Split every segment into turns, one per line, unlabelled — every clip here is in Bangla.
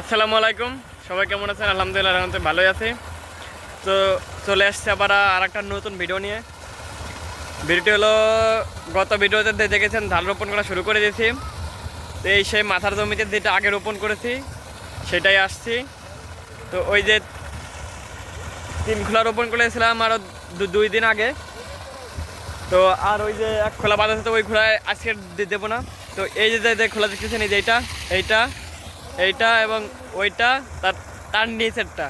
আসসালামু আলাইকুম। সবাই কেমন আছেন? আলহামদুলিল্লাহ, রহমতে ভালোই আছি। তো চলে আসছে আবার আর একটা নতুন ভিডিও নিয়ে। ভিডিওটি হলো, গত ভিডিওতে দেখেছেন, ধান রোপণ করা শুরু করে দিয়েছি। তো এই সেই মাথার জমিতে যেটা আগে রোপণ করেছি, সেটাই আসছি। তো ওই যে তিন খোলা রোপণ করেছিলাম আরও দুই দিন আগে। তো আর ওই যে এক খোলা বাঁধা আছে, তো ওই খোলায় আজকে দেবো না। তো এই যে খোলা দেখতেছেন, এই যে এইটা এইটা। এইটা এবং ওইটা, তার তার নিচেরটা।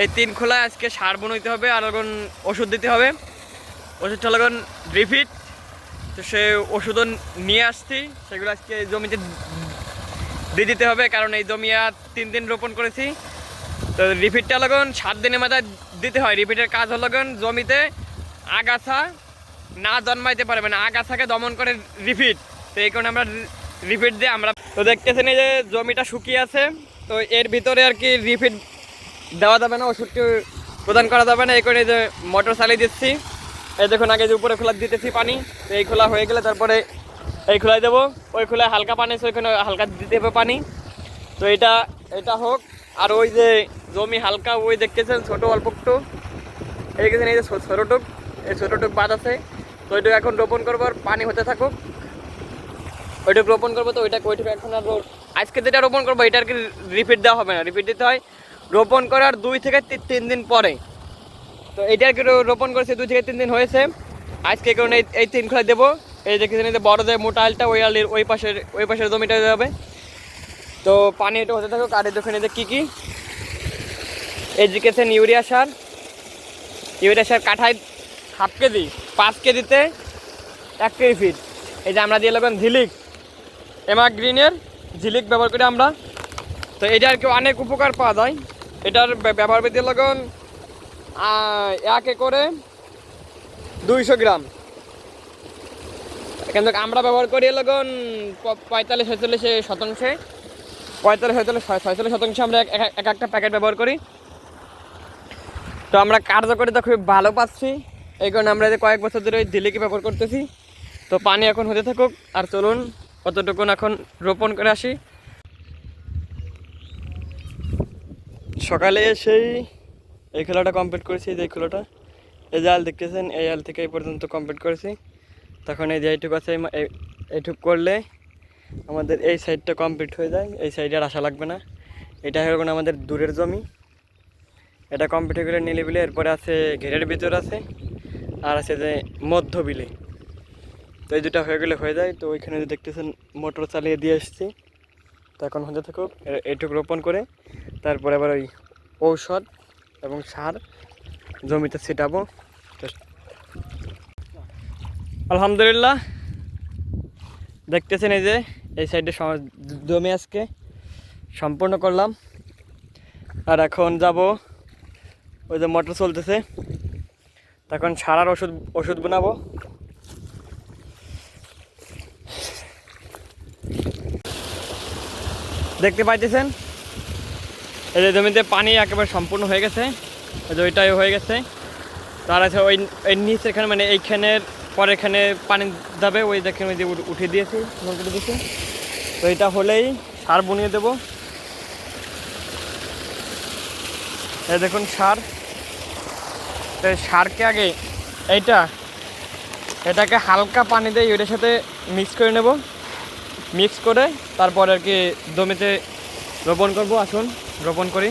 এই তিন খোলায় আজকে সার বনাইতে হবে, আর এখন ওষুধ দিতে হবে। ওষুধটা হলো এখন রিফিট। তো সে ওষুধও নিয়ে আসছি, সেগুলো আজকে জমিতে দিয়ে দিতে হবে, কারণ এই জমি আর তিন দিন রোপণ করেছি। তো রিপিটটা লগন সাত দিনের মাথায় দিতে হয়। রিপিটের কাজ হলো জমিতে আগাছা না জন্মাইতে পারে মানে আগাছাকে দমন করে রিপিট তো এই কারণে আমরা রিপিট দিয়ে আমরা তো দেখতেছেন এই যে জমিটা শুকিয়ে আছে, তো এর ভিতরে আর কি রিপিট দেওয়া যাবে না, ওষুধটি প্রদান করা যাবে না, এই এই যে মোটর চালিয়ে দিচ্ছি। এই দেখুন, আগে যে উপরে খোলা দিতেছি পানি, তো এই খোলা হয়ে গেলে তারপরে এই খোলায় দেবো। ওই খোলায় হালকা পানি আছে ওইখানে হালকা দিতে হবে পানি। তো এটা এটা হোক, আর ওই যে জমি হালকা, ওই দেখতেছেন ছোটো, অল্প একটু। এই দেখেছেন এই যে ছোটটুক এই ছোটটুক বাদ আছে। তো ওইটুকু এখন রোপণ করব পানি হতে থাকুক। ওইটুকু রোপণ করব তো ওইটা ওইটুকু এখন আর আজকে যেটা রোপণ করব, এটা আর কি রিপিট দেওয়া হবে না। রিপিট দিতে হয় রোপণ করার দুই থেকে তিন দিন পরে। তো এটা আর কি রোপণ করেছে, দুই থেকে তিন দিন হয়েছে। আজকে কারণে এই- তিন খোলা দেবো। এই যে বড় যে মোটা আলটা, ওই আলের ওই পাশের ওই পাশের জমিটা যাবে। তো পানি এটা হতে থাকুক, আর দেখুন এদের কী কী। এই দিকেছেন ইউরিয়া সার। ইউরিয়া সার কাঠায় হাফ কেজি, পাঁচ কেজিতে এক কেজি ফিট এই যে আমরা দিয়ে লাগবেন ঝিলিক। এমা গ্রিনের ঝিলিক ব্যবহার করি আমরা। তো এটা আর কি অনেক উপকার পাওয়া যায়। এটার ব্য- ব্যবহার বিধি লগন এক একরে দুইশো গ্রাম। কিন্তু আমরা ব্যবহার করি লগন পঁয়তাল্লিশ, ছয়চল্লিশ শতাংশে। পঁয়তাল্লিশ ছয়চল্লিশ ছয়- ছয়চল্লিশ শতাংশ আমরা এক, এক- এক একটা প্যাকেট ব্যবহার করি। তো আমরা কার্যকারিতা খুব ভালো পাচ্ছি। এই কারণে আমরা যে কয়েক বছর ধরে ওই দিল্লিকে ব্যবহার করতেছি। তো পানি এখন হতে থাকুক, আর চলুন। কতটুকুন এখন রোপণ করে আসি? সকালে এসেই এই খেলাটা কমপ্লিট করেছি যে খেলাটা। এই জাল দেখতেছেন, এই জাল থেকে এই পর্যন্ত কমপ্লিট করেছি। তখন এই যে এইটুকু আছে এইটুকু করলে আমাদের এই সাইডটা কমপ্লিট হয়ে যায়। এই সাইডে আর আসা লাগবে না। এটা হয়ে আমাদের দূরের জমি। এটা কমপ্লিট হয়ে গেলে নীলি বিলে এরপরে আছে ঘেরের ভিতর আছে। আর আছে যে মধ্য বিলে তো এই দুটা হয়ে গেলে হয়ে যায়। তো ওইখানে যে দেখতেছেন, মোটর চালিয়ে দিয়ে এসেছি তো এখন হতে থাকুক এ- এইটুকু রোপণ করে। তারপরে আবার ওই ঔষধ এবং সার জমিতে ছিটাবো। আলহামদুলিল্লাহ, দেখতেছেন এই যে, এই সাইডে জমি আজকে সম্পূর্ণ করলাম। আর এখন যাব, ওই যে মোটর চলতেছে। তখন সারার ওষুধ ওষুধ বানাবো। দেখতে পাইতেছেন? এই যে জমিতে পানি একেবারে সম্পূর্ণ হয়ে গেছে। এই যে ওইটাই হয়ে গেছে। তার আছে ওই ওই নিচের এখানে মানে এইখানের পরে এখানে পানি যাবে, ওই দেখেন ওই যে উঠ- উঠিয়ে দিয়েছি দিয়েছি। তো এটা হলেই সার বুনিয়ে দেবো। এই দেখুন সার। তো সারকে আগে এইটা, এটাকে হালকা পানি দিয়ে এটার সাথে মিক্স করে নেব। মিক্স করে তারপর আর কি জমিতে রোপণ করব। আসুন, রোপণ করি।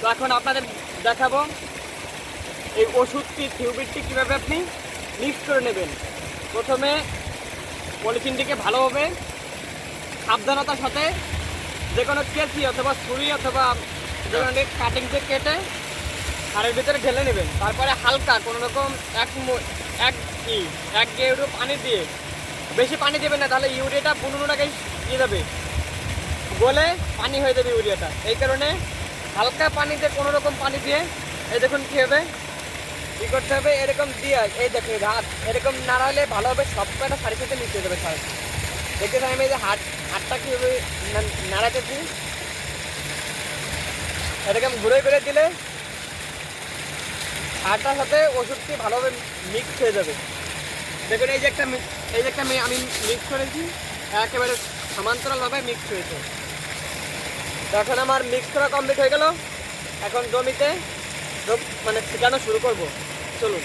তো এখন আপনাদের দেখাবো এই ওষুধটি টিউবিটটি কীভাবে আপনি মিক্স করে নেবেন। প্রথমে পলিথিনটিকে ভালোভাবে সাবধানতার সাথে যে কোনো কেসি অথবা ছুরি অথবা যে কোনো কাটিং দিয়ে কেটে সারের ভিতরে ঢেলে নেবেন। তারপরে হালকা কোনো রকম এক এক ই এক গেউরো পানি দিয়ে বেশি পানি দেবেন না, তাহলে ইউরিয়াটা বুনুটাকে দিয়ে দেবে। গলে পানি হয়ে যাবে ইউরিয়াটা। এই কারণে হালকা পানিতে কোনো রকম পানি দিয়ে, এই দেখুন কী হবে। কী করতে হবে? এরকম দিয়ে, এই দেখুন হাত এরকম নাড়ালে হবে, সব কটা সারি সাথে মিশে যাবে সার দেখতে আমি এই যে হাত, হাতটা কীভাবে না- নাড়াতেছি এরকম ঘুরে ঘুরে দিলে সারটার সাথে ওষুধটি ভালোভাবে মিক্স হয়ে যাবে। দেখুন, এই যে একটা এই যে একটা আমি মিক্স করেছি, একেবারে সমান্তরালভাবে মিক্স হয়েছে। এখন আমার মিক্স করা কমপ্লিট হয়ে গেল। এখন জমিতে মানে ছিটানো শুরু করব। চলুন।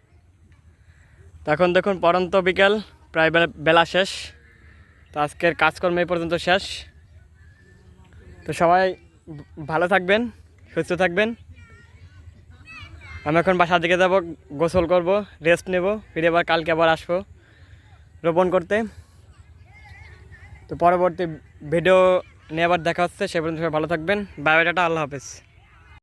তখন দেখুন পরন্ত বিকেল, প্রায় বেলা- বেলা শেষ। তো আজকের কাজকর্ম এই পর্যন্ত শেষ। তো সবাই ভালো থাকবেন, সুস্থ থাকবেন। আমি এখন বাসার দিকে যাব, গোসল করব রেস্ট নেব, ফিরে আবার কালকে আবার আসব রোপণ করতে। তো পরবর্তী ভিডিও নিয়ে আবার দেখা হচ্ছে, সে পর্যন্ত সবাই ভালো থাকবেন। বায়োডাটা আল্লাহ হাফেজ।